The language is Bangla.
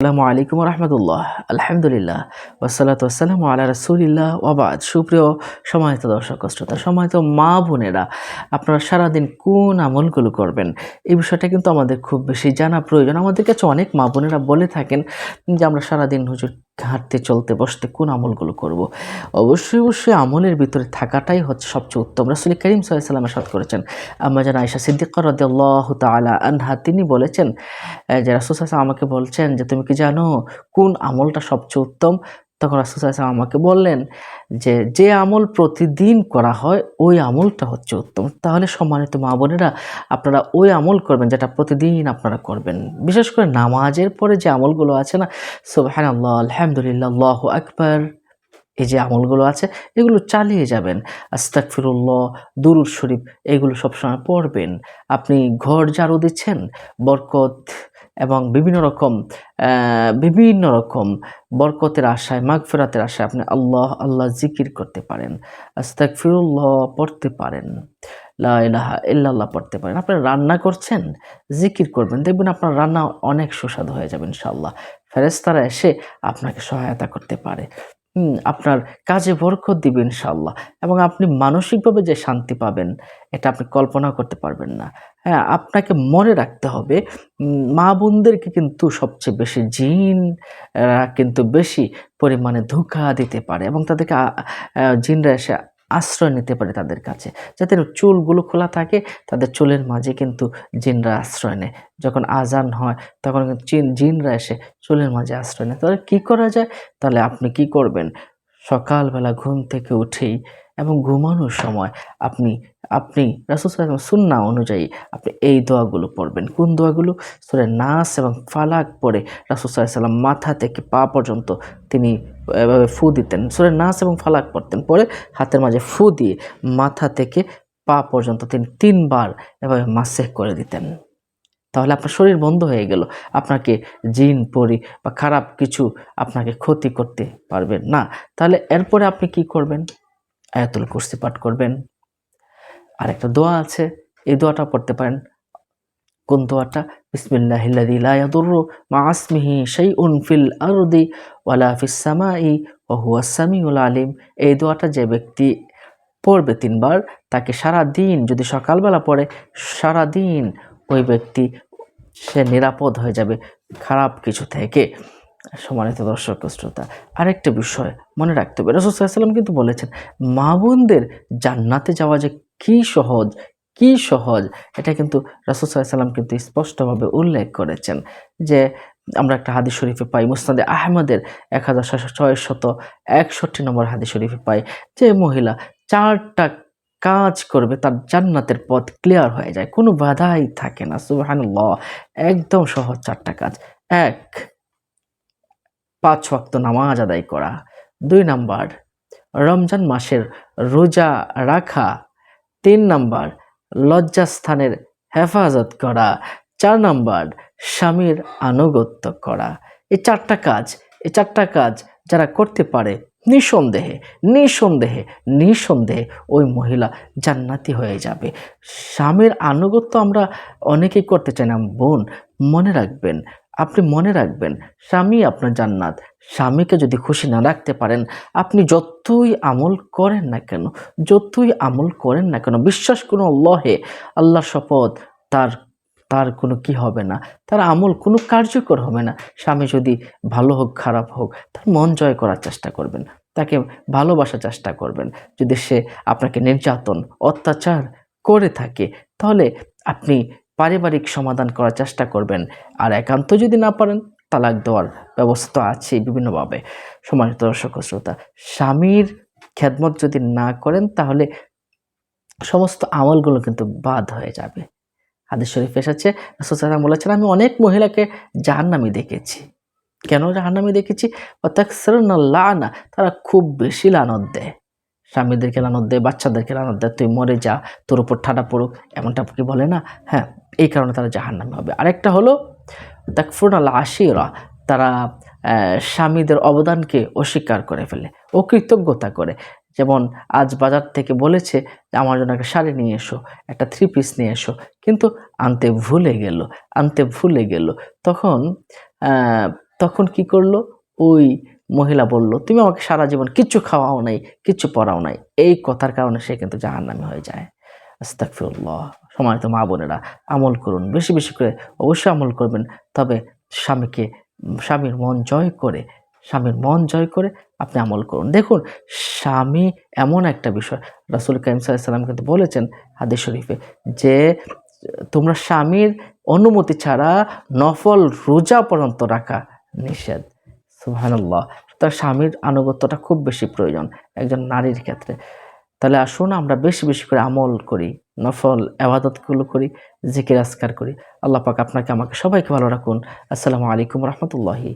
আসসালামু আলাইকুম রহমতুল্লাহ। আলহামদুলিল্লাহ। ওসালাত ওসালাম আল্লাহ রসুলিল্লাহ ওবাদ সুপ্রিয় সময়ত দর্শক, শ্রোতা সময়ত মা বোনেরা, আপনারা সারাদিন কোন আমলগুলো করবেন? এই বিষয়টা কিন্তু আমাদের খুব বেশি জানা প্রয়োজন। আমাদের কাছে অনেক মা বোনেরা বলে থাকেন যে, আমরা সারাদিন হুজুর হাঁটতে, চলতে, বসতে কোন আমলগুলো করব। অবশ্যই অবশ্যই আমলের ভিতরে থাকাটাই হচ্ছে সবচেয়ে উত্তম রাসুল করিম সাল্লাম সৎ করেছেন আমরা যেন আয়সা সিদ্দিকর রদাল্লাহ তালা আনহা, তিনি বলেছেন যে রাসুল সাহা আমাকে বলছেন যে, তুমি কি জানো কোন আমলটা সবচেয়ে উত্তম তখন সাল্লাম আমাকে বললেন যে যে আমল প্রতিদিন করা হয়, ওই আমলটা হচ্ছে উত্তম। তাহলে সম্মানিত মা বোনেরা, আপনারা ওই আমল করবেন যেটা প্রতিদিন আপনারা করবেন। বিশেষ করে নামাজের পরে যে আমলগুলো আছে না সুবহান আল্লাহ আলহামদুলিল্লাহ আকবর এই যে আমলগুলো আছে, এগুলো চালিয়ে যাবেন। আস্তাকফিরুল্লাহ দুরুদ শরীফ, এগুলো সবসময় পড়বেন। আপনি ঘর ঝাড়ু দিচ্ছেন, বরকত এবং বিভিন্ন রকম বিভিন্ন রকম বরকতের আশায়, মাগফেরাতের আশায় আপনি আল্লাহ আল্লাহ জিকির করতে পারেন। আস্তাকফিরুল্লাহ পড়তে পারেন। লা ইলাহা ইল্লাল্লাহ পড়তে পারেন। আপনি রান্না করছেন, জিকির করবেন, দেখবেন আপনার রান্না অনেক সুস্বাদু হয়ে যাবে ইনশাআল্লাহ। ফেরেস্তারা এসে আপনাকে সহায়তা করতে পারে। আপনার কাজে বরকত দিবে ইনশাল্লাহ এবং আপনি মানসিকভাবে যে শান্তি পাবেন, এটা আপনি কল্পনা করতে পারবেন না। হ্যাঁ আপনাকে মনে রাখতে হবে মা বোনদেরকে কিন্তু সবচেয়ে বেশি জিন কিন্তু বেশি পরিমাণে ধোঁকা দিতে পারে এবং তাদেরকে জিনরা এসে আশ্রয় নিতে পারে তাদের কাছে। যাতে চুলগুলো খোলা থাকে, তাদের চুলের মাঝে কিন্তু জিনরা আশ্রয় নেয়। যখন আজান হয়, তখন কিন্তু জিন জিনরা এসে চুলের মাঝে আশ্রয় নেয়। তাহলে কী করা যায়? তাহলে আপনি কি করবেন? সকালবেলা ঘুম থেকে উঠেই এবং ঘুমানোর সময় আপনি আপনি রাসুল সুন্না অনুযায়ী আপনি এই দোয়াগুলো পড়বেন। কোন দোয়াগুলো? সুরে নাস এবং ফালাক পরে রাসুল সাল্লাম মাথা থেকে পা পর্যন্ত তিনি এভাবে ফু দিতেন। সুরে নাস এবং ফালাক পড়তেন। পরে হাতের মাঝে ফু দিয়ে মাথা থেকে পা পর্যন্ত তিনি তিনবার এভাবে মাসেহ করে দিতেন। তাহলে আপনার শরীর বন্ধ হয়ে গেল। আপনাকে জিন, পরি বা খারাপ কিছু আপনাকে ক্ষতি করতে পারবেন না। তাহলে এরপরে আপনি কি করবেন? আয়াতুল কুরসি পাঠ করবেন। আর একটা দোয়া আছে, এই দোয়াটা পড়তে পারেন। কোন দোয়াটা? বিসমিল্লাহিল্লাযী লা ইয়াদুররু মা আসমিহি শাইউন ফিল আরদি ওয়ালা ফিস সামাই ওয়া হুয়াস সামিউল আলিম। এই দোয়াটা যে ব্যক্তি পড়বে তিনবার, তাকে সারা দিন যদি সকালবেলা পড়ে সারা দিন ওই ব্যক্তি সে নিরাপদ হয়ে যাবে, খারাপ কিছু থেকে। সম্মানিত দর্শক শ্রোতা, আরেকটা বিষয় মনে রাখতে হবে। রসুলাম কিন্তু বলেছেন, মা বোনদের জান্নাতে যাওয়া যে কি সহজ কি সহজ, এটা কিন্তু রসুলাম কিন্তু স্পষ্টভাবে উল্লেখ করেছেন যে আমরা একটা হাদিস শরীফে পাই, মুসনাদে আহমদের এক হাজার ছয় শত একষট্টি নম্বর হাদিস শরীফে পাই যে মহিলা চারটা কাজ করবে, তার জান্নাতের পথ ক্লিয়ার হয়ে যায়। কোনো বাধাই থাকে না, সুবহানাল্লাহ, একদম সহজ চারটা কাজ। এক পাঁচ ওয়াক্ত নামাজ আদায় করা। দুই নাম্বার, রমজান মাসের রোজা রাখা। তিন নাম্বার, লজ্জাস্থানের হেফাজত করা। চার নাম্বার, স্বামীর আনুগত্য করা। এই চারটা কাজ, এই চারটা কাজ যারা করতে পারে নিঃসন্দেহে নিঃসন্দেহে নিঃসন্দেহে ওই মহিলা জান্নাতি হয়ে যাবে। স্বামীর আনুগত্য আমরা অনেকেই করতে চাই না। বোন, মনে রাখবেন আপনি মনে রাখবেন, স্বামী আপনার জান্নাত। স্বামীকে যদি খুশি না রাখতে পারেন, আপনি যতই আমল করেন না কেন, যতই আমল করেন না কেন, বিশ্বাস কোনো লহে আল্লাহর শপথ, তার তার কোনো কি হবে না। তার আমল কোনো কার্যকর হবে না। স্বামী যদি ভালো হোক, খারাপ হোক, তার মন জয় করার চেষ্টা করবেন। তাকে ভালোবাসার চেষ্টা করবেন। যদি সে আপনাকে নির্যাতন, অত্যাচার করে থাকে, তাহলে আপনি পারিবারিক সমাধান করার চেষ্টা করবেন। আর একান্ত যদি না পারেন, তালাক দেওয়ার ব্যবস্থা তো আছে বিভিন্নভাবে। সমানিত দর্শক শ্রোতা, স্বামীর খেদমত যদি না করেন, তাহলে সমস্ত আমলগুলো কিন্তু বাদ হয়ে যাবে। হাদিস শরীফ এসেছে, রাসূল বলেছেন, আমি অনেক মহিলাকে জাহান্নামি দেখেছি। কেন জাহান্নামি দেখেছি? লানা তারা খুব বেশি লানত দেয়। স্বামীদেরকে লানত দেয়, বাচ্চাদেরকে লানত দেয়, তুই মরে যা, তোর উপর ঠাডা পড়ুক। এমনটা কি বলে না? হ্যাঁ এই কারণে তারা জাহান্নামি হবে। আরেকটা হলো তাকফুর আল আশিরা, তারা স্বামীদের অবদানকে অস্বীকার করে ফেলে অকৃতজ্ঞতা করে। যেমন আজ বাজার থেকে বলেছে যে, আমার জন্য একটা শাড়ি নিয়ে এসো, একটা থ্রি পিস নিয়ে এসো। কিন্তু আনতে ভুলে গেল, আনতে ভুলে গেল। তখন তখন কি করল? ওই মহিলা বলল, তুমি আমাকে সারা জীবন কিচ্ছু খাওয়াও নাই কিচ্ছু পড়াও নাই। এই কথার কারণে সে কিন্তু জাহান্নামী হয়ে যায়। আস্তাকফিরুল্লাহ সময় তো মা বোনেরা, আমল করুন। বেশি বেশি করে অবশ্যই আমল করবেন। তবে স্বামীকে, স্বামীর মন জয় করে, স্বামীর মন জয় করে আপনি আমল করুন। দেখুন, স্বামী এমন একটা বিষয়। রাসুল কাইম সাল্লাম কিন্তু বলেছেন হাদিস শরীফে যে, তোমরা স্বামীর অনুমতি ছাড়া নফল রোজা পর্যন্ত রাখা নিষেধ। সুবহানাল্লাহ। তার স্বামীর আনুগত্যটা খুব বেশি প্রয়োজন একজন নারীর ক্ষেত্রে। তাহলে আসুন আমরা বেশি বেশি করে আমল করি। নফল, আবাদতগুলো করি, জিকির আসকার করি। আল্লাহ পাক আপনাকে, আমাকে সবাইকে ভালো রাখুন। আসসালামু আলাইকুম রহমতুল্লাহি